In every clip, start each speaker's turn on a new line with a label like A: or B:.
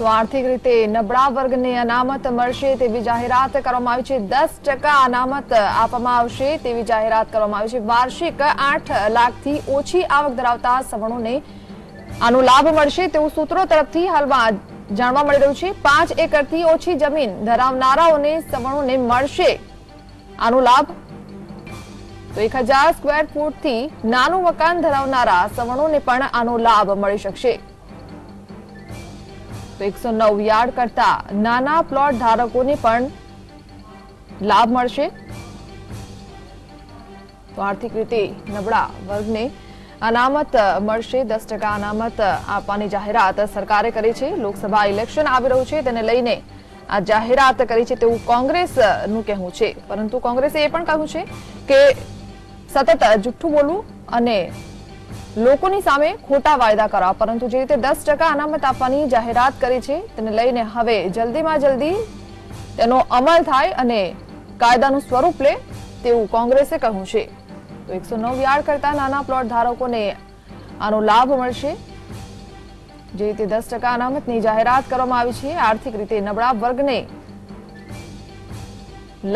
A: તો આર્થિક રીતે નબળા વર્ગને અનામત મળશે તેવી જાહેરાત કરવામાં આવી છે. દસ ટકા અનામત આપવામાં આવશે તેવી જાહેરાત કરવામાં આવી છે. વાર્ષિક આઠ લાખથી ઓછી આવક ધરાવતા સવર્ણોને આનો લાભ મળશે તેવું સૂત્રો તરફથી હાલમાં જાણવા મળી રહ્યું છે. પાંચ એકરથી ઓછી જમીન ધરાવનારાઓને સવર્ણોને મળશે આનો લાભ. તો એક હજાર સ્ક્વેર ફૂટથી નાનું મકાન ધરાવનારા સવર્ણોને પણ આનો લાભ મળી શકશે. તો એકસો નવ યાર્ડ કરતા નાના પ્લોટ ધારકોને પણ લાભ મળશે. તો આર્થિક રીતે નબળા વર્ગને અનામત મળશે. દસ ટકા અનામત આપવાની જાહેરાત સરકારે કરી છે. લોકસભા ઇલેક્શન આવી રહ્યું છે. તેને લઈને આ જાહેરાત કરી છે તેવું કોંગ્રેસનું કહેવું છે. પરંતુ કોંગ્રેસે એ પણ કહ્યું છે કે સતત જુઠ્ઠું બોલવું અને લોકોની સામે ખોટા વાયદા કરવા, પરંતુ જે રીતે દસ ટકા અનામત આપવાની જાહેરાત કરી છે, તેને લઈને હવે જલ્દીમાં જલ્દી તેનો અમલ થાય અને કાયદાનું સ્વરૂપ લે તેવું કોંગ્રેસે કહ્યું છે. તો એકસો નવ યાર્ડ કરતા નાના પ્લોટ ધારકોને આનો લાભ મળશે. જે રીતે દસ ટકા અનામતની જાહેરાત કરવામાં આવી છે, આર્થિક રીતે નબળા વર્ગને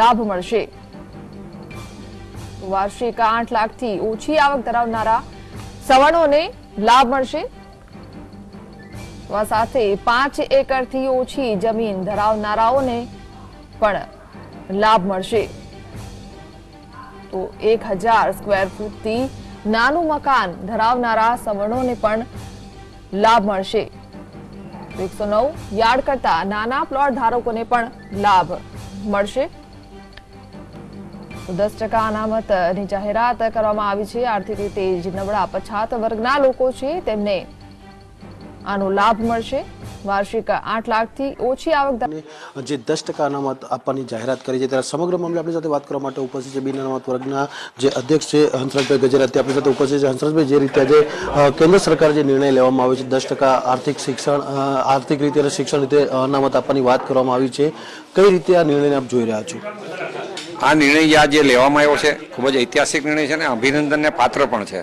A: લાભ મળશે. વાર્ષિક આઠ લાખથી ઓછી આવક ધરાવનારા સવર્ણોને લાભ મળશે. સાથે પાંચ એકરથી ઓછી જમીન ધરાવનારાઓને પણ લાભ મળશે. તો એક હજાર સ્ક્વેર ફૂટથી નાનું મકાન ધરાવનારા સવર્ણોને પણ લાભ મળશે. એકસો નવ યાર્ડ કરતા નાના પ્લોટ ધારકોને પણ લાભ મળશે. દસ ટકા અનામતની જાહેરાત કરવામાં આવી છે. આર્થિક રીતે જે નબળા પછાત વર્ગના લોકો છે તેમને આનો લાભ મળશે. વાર્ષિક આઠ લાખથી ઓછી આવક
B: જે દસ ટકા અનામત આપવાની જાહેરાત કરી છે, ત્યારે સમગ્ર મામલે આપણી સાથે વાત કરવા માટે ઉપસ્થિત છે બિન અનામત વર્ગના જે અધ્યક્ષ છે, હંસરાજભાઈ ગજરાતી આપણી સાથે ઉપસ્થિત છે. હંસરાજભાઈ, જે રીતે આજે કેન્દ્ર સરકાર જે નિર્ણય લેવામાં આવ્યો છે, દસ ટકા આર્થિક શિક્ષણ આર્થિક રીતે શિક્ષણ રીતે અનામત આપવાની વાત કરવામાં આવી છે. કઈ રીતે આ નિર્ણયને આપ જોઈ રહ્યા છો?
C: આ નિર્ણય જે આજે લેવામાં આવ્યો છે, ખૂબ જ ઐતિહાસિક નિર્ણય છે અને અભિનંદનને પાત્ર પણ છે.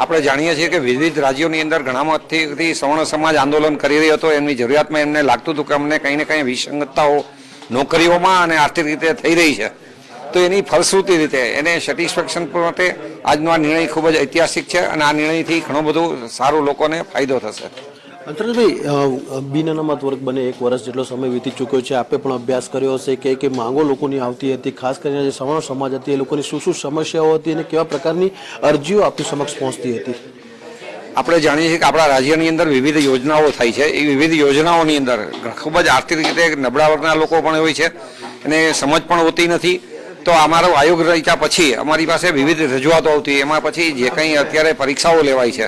C: આપણે જાણીએ છીએ કે વિવિધ રાજ્યોની અંદર ઘણામાંથી સવર્ણ સમાજ આંદોલન કરી રહ્યો હતો. એમની જરૂરિયાતમાં એમને લાગતું હતું કે અમને કંઈ ને કંઈ વિસંગતતાઓ નોકરીઓમાં અને આર્થિક રીતે થઈ રહી છે. તો એની ફલશ્રુતિ રીતે એને સેટિસ્ફેક્શન માટે આજનો આ નિર્ણય ખૂબ જ ઐતિહાસિક છે અને આ નિર્ણયથી ઘણું બધું સારું લોકોને ફાયદો થશે.
B: હંસરાજભાઈ અ, બિન અનામત વર્ગ બને એક વર્ષ જેટલો સમય વીતી ચૂક્યો છે. આપે પણ અભ્યાસ કર્યો હશે કે કે માંગો લોકોની આવતી હતી ખાસ કરીને જે સવર્ણ સમાજ હતી એ લોકોની શું શું સમસ્યાઓ હતી અને કેવા પ્રકારની અરજીઓ આપની સમક્ષ પહોંચતી હતી?
C: આપણે જાણીએ છીએ કે આપણા રાજ્યની અંદર વિવિધ યોજનાઓ થાય છે. એ વિવિધ યોજનાઓની અંદર ખૂબ જ આર્થિક રીતે નબળા વર્ગના લોકો પણ હોય છે અને સમજ પણ હોતી નથી. તો અમારો આયોગ રચ્યા પછી અમારી પાસે વિવિધ રજૂઆતો આવતી. એમાં પછી જે કંઈ અત્યારે પરીક્ષાઓ લેવાય છે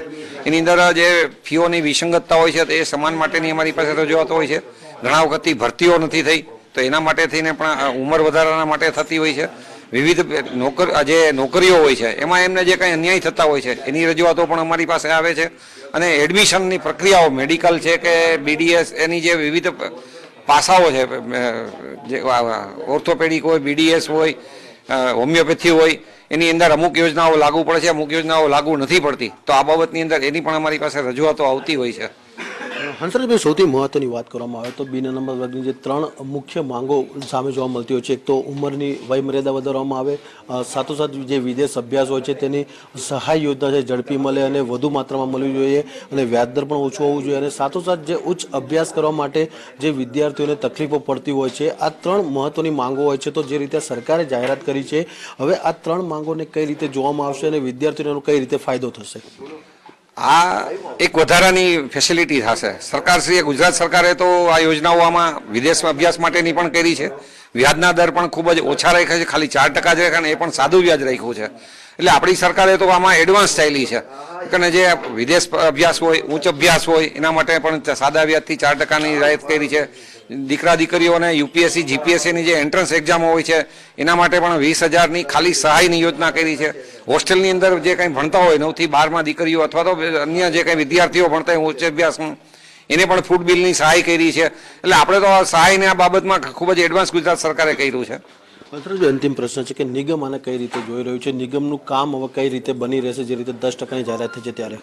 C: એની અંદર જે ફીઓની વિસંગતતા હોય છે, તે સમાન માટેની અમારી પાસે રજૂઆત હોય છે. ઘણા વખતથી ભરતીઓ નથી થઈ, તો એના માટે થઈને પણ ઉંમર વધારાના માટે થતી હોય છે. વિવિધ નોકર જે નોકરીઓ હોય છે, એમાં એમને જે કંઈ અન્યાય થતા હોય છે, એની રજૂઆતો પણ અમારી પાસે આવે છે. અને એડમિશનની પ્રક્રિયાઓ, મેડિકલ છે કે બીડીએસ એની જે વિવિધ પાસાઓ છે જે ઓર્થોપેડિક હોય બીડીએસ હોય હોમિયોપેથી હોય એની અંદર અમુક યોજનાઓ લાગુ પડે છે, અમુક યોજનાઓ લાગુ નથી પડતી. તો આ બાબતની અંદર એની પણ અમારી પાસે રજૂઆતો આવતી હોય છે.
B: હંસરાજભાઈ સૌથી મહત્વની વાત કરવામાં આવે તો બિન નંબર વર્ગની જે ત્રણ મુખ્ય માંગો સામે જોવા મળતી હોય છે, એક તો ઉંમરની વયમર્યાદા વધારવામાં આવે સાથોસાથ જે વિદેશ અભ્યાસ હોય છે, તેની સહાય યોજના છે, ઝડપી મળે અને વધુ માત્રામાં મળવી જોઈએ અને વ્યાજદર પણ ઓછું હોવું જોઈએ અને સાથોસાથ જે ઉચ્ચ અભ્યાસ કરવા માટે જે વિદ્યાર્થીઓને તકલીફો પડતી હોય છે, આ ત્રણ મહત્વની માંગો હોય છે તો જે રીતે સરકારે જાહેરાત કરી છે, હવે આ ત્રણ માંગોને કઈ રીતે જોવામાં આવશે અને વિદ્યાર્થીઓનો કઈ રીતે ફાયદો થશે?
C: આ એક વધારાની ફેસિલિટી થશે. સરકારશ્રીએ ગુજરાત સરકારે તો આ યોજનાઓ આમાં વિદેશમાં અભ્યાસ માટેની પણ કરી છે. વ્યાજના દર પણ ખૂબ જ ઓછા રાખ્યા છે. ખાલી ચાર ટકા જ રાખ્યા અને એ પણ સાદું વ્યાજ રાખ્યું છે. એટલે આપણી સરકારે તો આમાં એડવાન્સ થયેલી છે. અને જે વિદેશ અભ્યાસ હોય, ઉચ્ચ અભ્યાસ હોય, એના માટે પણ સાદા વ્યાજથી ચાર ટકાની રાહત કરી છે. દીકરા દીકરીઓને યુપીએસસી જીપીએસસીની જે એન્ટ્રન્સ એક્ઝામ હોય છે, એના માટે પણ વીસ હજારની ખાલી સહાયની યોજના કરી છે. હોસ્ટેલની અંદર જે કંઈ ભણતા હોય, નવથી બારમાં દીકરીઓ અથવા તો અન્ય જે કંઈ વિદ્યાર્થીઓ ભણતા હોય, ઉચ્ચ અભ્યાસમાં એને પણ ફૂડ બિલની સહાય કરી છે. એટલે આપણે તો આ સહાયની આ બાબતમાં ખૂબ જ એડવાન્સ ગુજરાત સરકારે કર્યું છે.
B: અંતરજભાઈ અંતિમ પ્રશ્ન છે કે નિગમ આને કઈ રીતે જોઈ રહ્યું છે? નિગમનું કામ હવે કઈ રીતે બની રહેશે? જે રીતે દસ ટકાની જાહેરાત થઈ છે ત્યારે.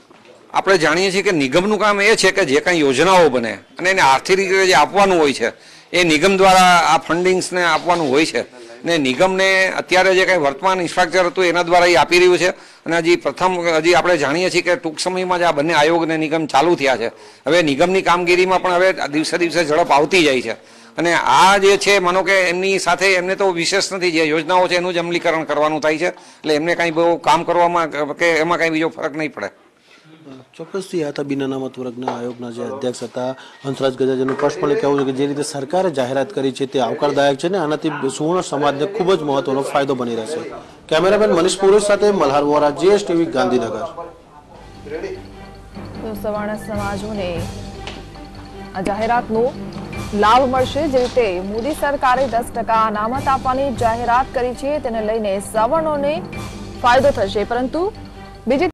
C: આપણે જાણીએ છીએ કે નિગમનું કામ એ છે કે જે કાંઈ યોજનાઓ બને અને એને આર્થિક રીતે જે આપવાનું હોય છે એ નિગમ દ્વારા આ ફંડિંગ્સને આપવાનું હોય છે. ને નિગમને અત્યારે જે કાંઈ વર્તમાન ઇન્સ્ટ્રક્ચર હતું, એના દ્વારા એ આપી રહ્યું છે. અને હજી પ્રથમ, હજી આપણે જાણીએ છીએ કે ટૂંક સમયમાં જ આ બંને આયોગ અને નિગમ ચાલુ થયા છે. હવે નિગમની કામગીરીમાં પણ હવે દિવસે દિવસે ઝડપ આવતી જાય છે. અને આ જે છે, માનો કે એમની સાથે એમને તો વિશેષ નથી, જે યોજનાઓ છે એનું જ અમલીકરણ કરવાનું થાય છે. એટલે એમને કાંઈ બહુ કામ કરવામાં, કે એમાં કાંઈ બીજો ફરક નહીં પડે.
B: ચોક્કસથી હતા બિન અનામત વર્ગના આયોગના જે અધ્યક્ષ હતા હંસરાજ ગજાજીનું સ્પષ્ટપણે કહેવું છે કે જે રીતે સરકારે જાહેરાત કરી છે તે આવકારદાયક છે ને આનાથી સુવર્ણ સમાજને ખૂબ જ મહત્વનો ફાયદો બની રહેશે. કેમેરામેન મનીષ પુરુષ સાથે મલ્હાર વોરા, જીએસટીવી, ગાંધીનગર.
A: સવર્ણ સમાજોને આ જાહેરાતનો લાભ મળશે. જે રીતે મોદી સરકારે દસ ટકા અનામત આપવાની જાહેરાત કરી છે, તેને લઈને સવર્ણોને ફાયદો થશે. પરંતુ બીજી